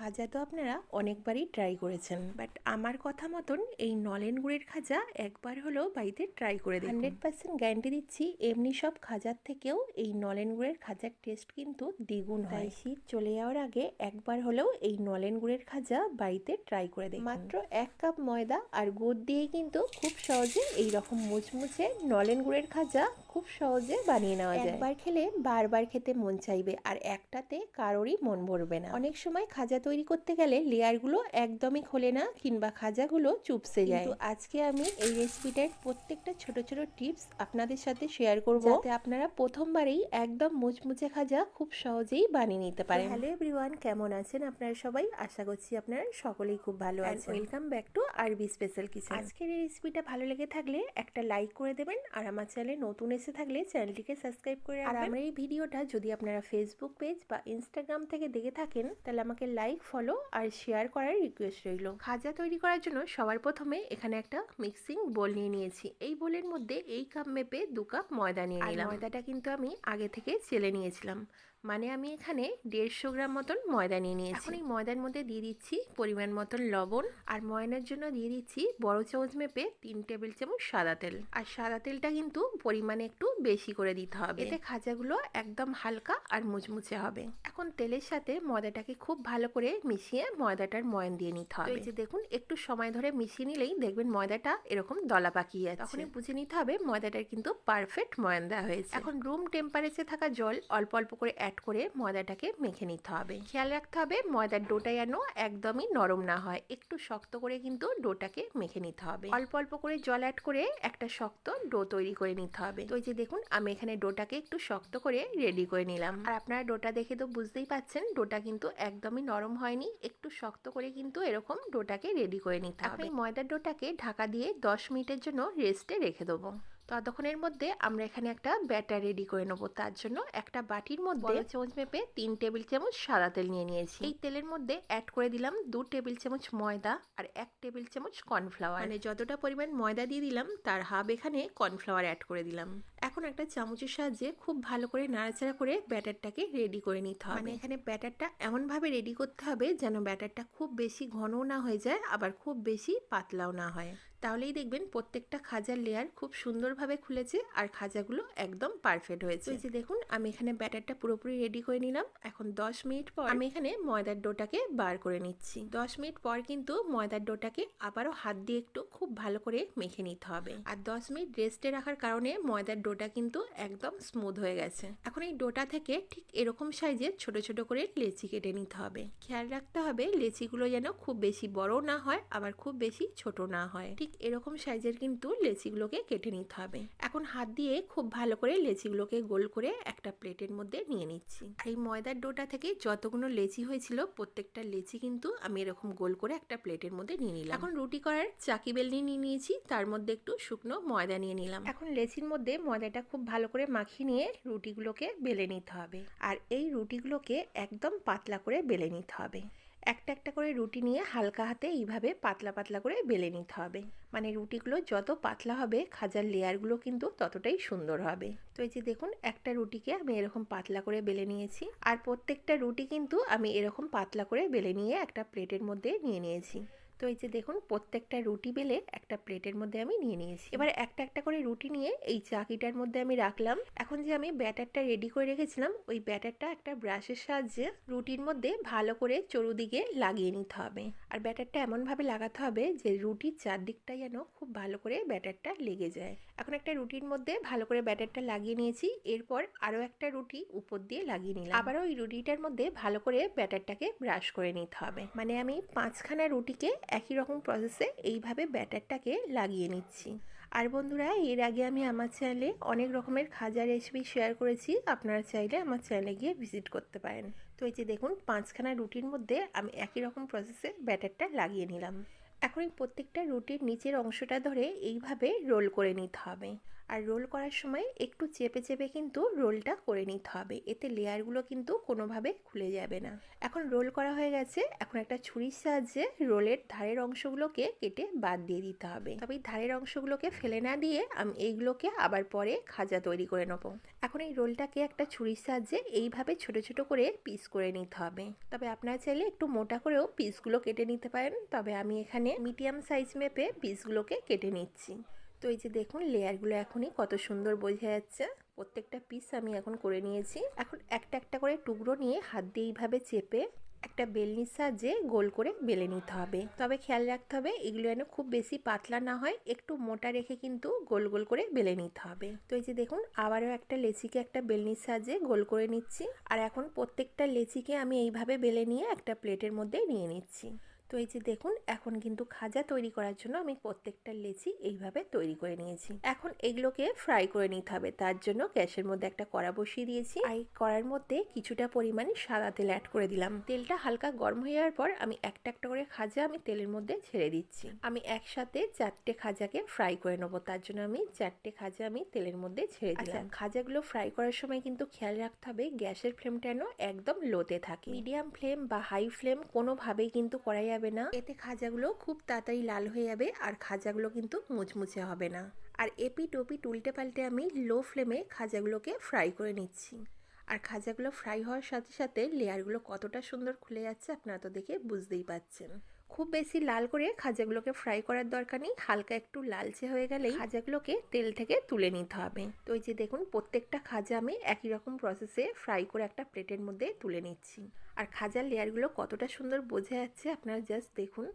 খাজা তো আপনারা অনেকবারই ট্রাই করেছেন বাট আমার কথা মতন এই নলেন গুড়ের খাজা একবার হলেও বাড়িতে ট্রাই করে দিন হান্ড্রেড পার্সেন্ট গ্যারান্টি দিচ্ছি এমনি সব খাজার থেকেও এই নলেন গুড়ের খাজার টেস্ট কিন্তু দ্বিগুণ হয়। শীত চলে যাওয়ার আগে একবার হলেও এই নলেন গুড়ের খাজা বাড়িতে ট্রাই করে দিন মাত্র এক কাপ ময়দা আর গুড় দিয়ে কিন্তু খুব সহজে এই রকম মুচমুচে নলেন গুড়ের খাজা খুব সহজে বানিয়ে নেওয়া যায়। একবার খেলে বারবার খেতে মন চাইবে আর একটাতে কারোরই মন ভরবে না। অনেক সময় খাজা তৈরি করতে গেলে লেয়ারগুলো একদমই খোলে না কিংবা খাজাগুলো চুপসে যায়। কিন্তু আজকে আমি এই রেসিপিটার প্রত্যেকটা ছোট ছোট টিপস আপনাদের সাথে শেয়ার করব। যাতে আপনারা প্রথমবারেই একদম মুচমুচে খাজা খুব সহজেই বানিয়ে নিতে পারেন। হ্যালো এভরিওয়ান কেমন আছেন আপনারা সবাই? আশা করছি আপনারা সকলেই খুব ভালো আছেন। Welcome back to RB special kitchen আজকের এই রেসিপিটা ভালো লেগে থাকলে একটা লাইক করে দেবেন আর আমার চ্যানেলে নতুন এসে থাকলে চ্যানেলটিকে সাবস্ক্রাইব করে আর আমার এই ভিডিওটা যদি আপনারা ফেসবুক পেজ বা ইনস্টাগ্রাম থেকে দেখে থাকেন তাহলে আমাকে লাইক ফলো আর শেয়ার করার রিকোয়েস্ট রইল। খাজা তৈরি করার জন্য সবার প্রথমে এখানে একটা মিক্সিং বোল নিয়ে নিয়েছি। এই বোলের মধ্যে এই কাপ মেপে দু কাপ ময়দা নিয়ে নিলাম। ময়দাটা কিন্তু আমি আগে থেকে চেলে নিয়েছিলাম। মানে আমি এখানে দেড়শো গ্রাম মতন ময়দা নিয়ে নিয়েছি। এখন এই ময়দার মধ্যে দিয়ে দিচ্ছি পরিমাণ মতন লবণ আর ময়নার জন্য দিয়ে দিচ্ছি বড় চামচ মেপে তিন টেবিল চামচ সাদা তেল। আর সাদা তেলটা কিন্তু পরিমাণে একটু বেশি করে দিতে হবে। এতে খাজাগুলো একদম হালকা আর মুচমুচে হবে। এখন তেলের সাথে ময়দাটাকে খুব ভালো করে মিশিয়ে ময়দাটার ময়ন দিয়ে নিতে হবে। এই যে দেখুন একটু সময় ধরে মিশিয়ে নিলেই দেখবেন ময়দাটা এরকম দলা পাকিয়ে যাচ্ছে। তখনই বুঝে নিতে হবে ময়দাটার কিন্তু পারফেক্ট ময়ন দেওয়া হয়েছে। এখন রুম টেম্পারেচার থাকা জল অল্প অল্প করে অ্যাড করে ময়দাটাকে মেখে নিতে হবে। খেয়াল রাখতে হবে ময়দার ডোটা যেন একদমই নরম না হয়। একটু শক্ত করে কিন্তু ডোটাকে মেখে নিতে হবে। অল্প অল্প করে জল অ্যাড করে একটা শক্ত ডো তৈরি করে নিতে হবে। তো এই যে দেখুন আমি এখানে ডোটাকে একটু শক্ত করে রেডি করে নিলাম। আর আপনারা ডোটা দেখে তো বুঝতেই পাচ্ছেন ডোটা কিন্তু একদমই নরম হয়নি। একটু শক্ত করে কিন্তু এরকম ডোটাকে রেডি করে নিতে হবে। ময়দার ডোটাকে ঢাকা দিয়ে দশ মিনিটের জন্য রেস্টে রেখে দেবো। ততক্ষণের মধ্যে আমরা এখানে একটা ব্যাটার রেডি করে নেব। তার জন্য একটা বাটির মধ্যে চামচ মেপে তিন টেবিল চামচ সাদা তেল নিয়ে নিয়েছি। এই তেলের মধ্যে অ্যাড করে দিলাম দু টেবিল চামচ ময়দা আর এক টেবিল চামচ কর্নফ্লাওয়ার মানে যতটা পরিমাণ ময়দা দিয়ে দিলাম তার হাফ এখানে কর্নফ্লাওয়ার অ্যাড করে দিলাম। এখন একটা চামচের সাহায্যে খুব ভালো করে নাড়াচাড়া করে ব্যাটারটাকে রেডি করে নিতে হবে। মানে এখানে ব্যাটারটা এমনভাবে রেডি করতে হবে যেন ব্যাটারটা খুব বেশি ঘনও না হয়ে যায় আবার খুব বেশি পাতলাও না হয়। তাহলেই দেখবেন প্রত্যেকটা খাজার লেয়ার খুব সুন্দরভাবে খুলেছে আর খাজাগুলো একদম পারফেক্ট হয়েছে। এই যে দেখুন আমি এখানে ব্যাটারটা পুরোপুরি রেডি করে নিলাম। এখন 10 মিনিট পর আমি এখানে ময়দার ডোটাকে বার করে নিচ্ছি। 10 মিনিট পর কিন্তু ময়দার ডোটাকে আবারও হাত দিয়ে একটু খুব ভালো করে মেখে নিতে হবে। আর 10 মিনিট রেস্টে রাখার কারণে ময়দার ডোটা কিন্তু একদম স্মুথ হয়ে গেছে। এখন এই ডোটা থেকে ঠিক এরকম সাইজের ছোট ছোট করে লেচি কেটে নিতে হবে। খেয়াল রাখতে হবে লেচিগুলো যেন খুব বেশি বড় না হয়, আবার খুব বেশি ছোট না হয়। ঠিক এরকম সাইজের কিন্তু লেচিগুলোকে কেটে নিতে হবে। এখন হাত দিয়ে খুব ভালো করে লেচিগুলোকে গোল করে একটা প্লেটের মধ্যে নিয়ে নিচ্ছি। এই ময়দার ডোটা থেকে যতগুলো লেচি হয়েছিল, প্রত্যেকটা লেচি কিন্তু আমি এরকম গোল করে একটা প্লেটের মধ্যে নিয়ে নিলাম। এখন রুটি করার চাকি বেলনি নিয়ে নিয়েছি, তার মধ্যে একটু শুকনো ময়দা নিয়ে নিলাম। এখন লেচির মধ্যে ময়দাটা খুব ভালো করে মাখিয়ে নিয়ে রুটিগুলোকে বেলে নিতে হবে। আর এই রুটিগুলোকে একদম পাতলা করে বেলে নিতে হবে। একটা একটা করে রুটি নিয়ে হালকা হাতে এইভাবে পাতলা পাতলা করে বেলে নিতে হবে। মানে রুটিগুলো যত পাতলা হবে, খাজার লেয়ারগুলো কিন্তু ততটাই সুন্দর হবে। তো এই যে দেখুন, একটা রুটিকে আমি এরকম পাতলা করে বেলে নিয়েছি। আর প্রত্যেকটা রুটি কিন্তু আমি এরকম পাতলা করে বেলে নিয়ে একটা প্লেটের মধ্যে নিয়ে নিয়েছি। তো এই যে দেখুন, প্রত্যেকটা রুটি বেলে একটা প্লেটের মধ্যে আমি নিয়ে নিয়েছি। এবার একটা একটা করে রুটি নিয়ে এই চাকিটার মধ্যে আমি রাখলাম। এখন যে আমি ব্যাটারটা রেডি করে রেখেছিলাম, ওই ব্যাটারটা একটা ব্রাশের সাহায্যে রুটির মধ্যে ভালো করে চরুদিকে লাগিয়ে নিতে হবে। আর ব্যাটারটা এমনভাবে লাগাতে হবে যে রুটির চারদিকটা যেন খুব ভালো করে ব্যাটারটা লেগে যায়। এখন একটা রুটির মধ্যে ভালো করে ব্যাটারটা লাগিয়ে নিয়েছি। এরপর আরও একটা রুটি উপর দিয়ে লাগিয়ে নিলাম। আবারও ওই রুটিটার মধ্যে ভালো করে ব্যাটারটাকে ব্রাশ করে নিতে হবে। মানে আমি পাঁচখানা রুটিকে একই রকম প্রসেসে এইভাবে ব্যাটারটাকে লাগিয়ে নিচ্ছি। আর বন্ধুরা, এর আগে আমি আমার চ্যানেলে অনেক রকমের খাজা রেসিপি শেয়ার করেছি। আপনারা চাইলে আমার চ্যানেলে গিয়ে ভিজিট করতে পারেন। তো এই যে দেখুন, পাঁচখানা রুটির মধ্যে আমি একই রকম প্রসেসে ব্যাটারটা লাগিয়ে নিলাম। এখন এই প্রত্যেকটা রুটির নিচের অংশটা ধরে এইভাবে রোল করে নিতে হবে। আর রোল করার সময় একটু চেপে চেপে কিন্তু রোলটা করে নিতে হবে। এতে লেয়ারগুলো কিন্তু কোনোভাবে খুলে যাবে না। এখন রোল করা হয়ে গেছে। এখন একটা ছুরির সাহায্যে রোলের ধারের অংশগুলোকে কেটে বাদ দিয়ে দিতে হবে। তবে এই ধারের অংশগুলোকে ফেলে না দিয়ে আমি এইগুলোকে আবার পরে খাজা তৈরি করে নেব। এখন এই রোলটাকে একটা ছুরির সাহায্যে এইভাবে ছোট ছোট করে পিস করে নিতে হবে। তবে আপনারা চাইলে একটু মোটা করেও পিসগুলো কেটে নিতে পারেন। তবে আমি এখানে মিডিয়াম সাইজ মেপে পিসগুলোকে কেটে নিচ্ছি। তো এই যে দেখুন লেয়ারগুলো এখনই কত সুন্দর বোঝা যাচ্ছে। প্রত্যেকটা পিস আমি এখন করে নিয়েছি। এখন একটা একটা করে টুকরো নিয়ে হাত দিয়ে এইভাবে চেপে একটা বেলনির সাহায্যে গোল করে বেলে নিতে হবে। তবে খেয়াল রাখতে হবে, এগুলো যেন খুব বেশি পাতলা না হয়, একটু মোটা রেখে কিন্তু গোল গোল করে বেলে নিতে হবে। তো এই যে দেখুন, আবারও একটা লেচিকে একটা বেলনির সাহায্যে গোল করে নিচ্ছি। আর এখন প্রত্যেকটা লেচিকে আমি এইভাবে বেলে নিয়ে একটা প্লেটের মধ্যে নিয়ে নিচ্ছি। তো এই যে দেখুন এখন কিন্তু খাজা তৈরি করার জন্য আমি প্রত্যেকটা লেচি এইভাবে তৈরি করে নিয়েছি। এখন এগুলোকে ফ্রাই করে নিতে হবে। তার জন্য গ্যাসের মধ্যে একটা কড়া বসিয়ে দিয়েছি। আর কড়ার মধ্যে কিছুটা পরিমাণে সাদা তেল অ্যাড করে দিলাম। তেলটা হালকা গরম হয়ে যাওয়ার পর আমি একটা একটা করে খাজা আমি তেলের মধ্যে ছেড়ে দিচ্ছি। আমি একসাথে চারটে খাজাকে ফ্রাই করে নেব। তার জন্য আমি চারটে খাজা আমি তেলের মধ্যে ছেড়ে দিলাম। খাজাগুলো ফ্রাই করার সময় কিন্তু খেয়াল রাখতে হবে গ্যাসের ফ্লেমটা যেন একদম লোতে থাকে। মিডিয়াম ফ্লেম বা হাই ফ্লেম কোনোভাবেই কিন্তু করা যাবে না। এতে খাজাগুলো খুব তাড়াতাড়ি লাল হয়ে যাবে আর খাজাগুলো কিন্তু মুচমুচে হবে না। আর এপি টপি উল্টে পাল্টে আমি লো ফ্লেমে খাজাগুলোকে ফ্রাই করে নিচ্ছি। আর খাজাগুলো ফ্রাই হওয়ার সাথে সাথে লেয়ারগুলো কতটা সুন্দর খুলে যাচ্ছে আপনারা তো দেখে বুঝতেই পাচ্ছেন। খুব বেশি লাল করে খাজাগুলোকে ফ্রাই করার দরকার নেই, হালকা একটু লালচে হয়ে গেলেই খাজাগুলোকে তেল থেকে তুলে নিতে হবে। তো এই যে দেখুন, প্রত্যেকটা খাজা আমি একই রকম প্রসেসে ফ্রাই করে একটা প্লেটের মধ্যে তুলে নিচ্ছি। আর খাজার লেয়ারগুলো কতটা সুন্দর বোঝা যাচ্ছে আপনারা জাস্ট দেখুন।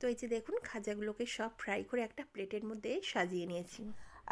তো এই যে দেখুন, খাজাগুলোকে সব ফ্রাই করে একটা প্লেটের মধ্যে সাজিয়ে নিয়েছি।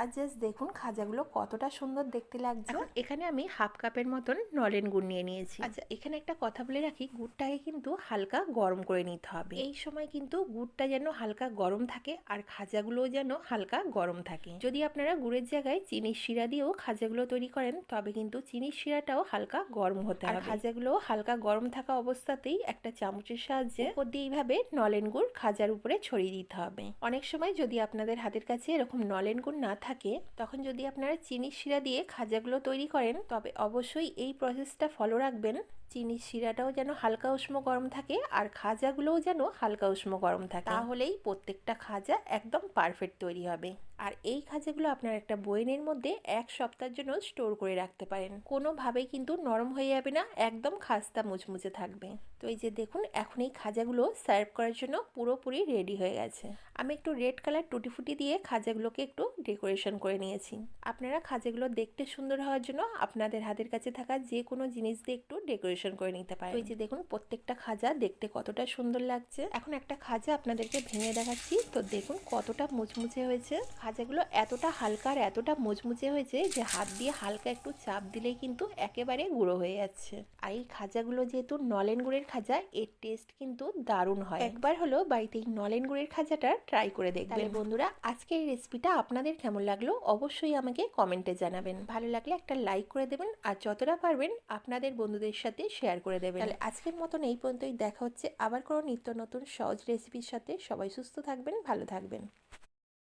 আর জাস্ট দেখুন খাজাগুলো কতটা সুন্দর দেখতে লাগছে। এখানে আমি হাফ কাপের মতন নলেন গুড় নিয়ে নিয়েছি। আচ্ছা এখানে একটা কথা বলে রাখি গুড়টাকে কিন্তু হালকা গরম করে নিতে হবে। এই সময় কিন্তু গুড়টা যেন হালকা গরম থাকে আর খাজাগুলোও যেন হালকা গরম থাকে। যদি আপনারা গুড়ের জায়গায় চিনির শিরা দিয়েও খাজাগুলো তৈরি করেন তবে কিন্তু চিনির শিরাটাও হালকা গরম হতে হবে। খাজাগুলো হালকা গরম থাকা অবস্থাতেই একটা চামচের সাহায্যে ওপর দিয়ে এইভাবে নলেন গুড় খাজার উপরে ছড়িয়ে দিতে হবে। অনেক সময় যদি আপনাদের হাতের কাছে এরকম নলেন গুড় না থাকে, তখন যদি আপনারা চিনির শিরা দিয়ে খাজাগুলো তৈরি করেন, তবে অবশ্যই এই প্রসেসটা ফলো রাখবেন। চিনির শিরাটাও যেন হালকা উষ্ণ গরম থাকে, আর খাজাগুলোও যেন হালকা উষ্ণ গরম থাকে। তাহলেই প্রত্যেকটা খাজা একদম পারফেক্ট তৈরি হবে। আর এই খাজাগুলো আপনার একটা বইনের মধ্যে এক সপ্তাহের জন্য স্টোর করে রাখতে পারেন। কোনোভাবেই কিন্তু নরম হয়ে যাবে না, একদম খাস্তা মুচমুচে থাকবে। তো এই যে দেখুন, এখন এই খাজাগুলো সার্ভ করার জন্য পুরোপুরি রেডি হয়ে গেছে। আমি একটু রেড কালার টুটি ফুটি দিয়ে খাজাগুলোকে একটু ডেকোরেশন করে নিয়েছি। আপনারা খাজাগুলো দেখতে সুন্দর হওয়ার জন্য আপনাদের হাতের কাছে থাকা যে কোনো জিনিস দিয়ে একটু ডেকোরেশন করে নিতে পারেন। ওই যে দেখুন, প্রত্যেকটা খাজা দেখতে কতটা সুন্দর লাগছে। এখন একটা খাজা আপনাদেরকে ভেঙে দেখাচ্ছি। তো দেখুন কতটা মুচমুচে হয়েছে। খাজাগুলো এতটা হালকা আর এতটা মুচমুচে হয়েছে যে হাত দিয়ে হালকা একটু চাপ দিলেই কিন্তু একেবারে গুঁড়ো হয়ে যাচ্ছে। আর এই খাজাগুলো যেহেতু নলেন গুড়ের খাজা এর টেস্ট কিন্তু দারুণ হয়। একবার হলো বাড়িতে এই নলেন গুড়ের খাজাটা ট্রাই করে দেখবেন। বন্ধুরা আজকের এই রেসিপিটা আপনাদের কেমন লাগল? অবশ্যই আমাকে কমেন্টে জানাবেন। ভালো লাগলে একটা লাইক করে দেবেন আর যতটা পারবেন আপনাদের বন্ধুদের সাথে শেয়ার করে দেবেন। তাহলে আজকের মতন এই পর্যন্তই। দেখা হচ্ছে আবার কোনো নিত্য নতুন সহজ রেসিপির সাথে। সবাই সুস্থ থাকবেন ভালো থাকবেন।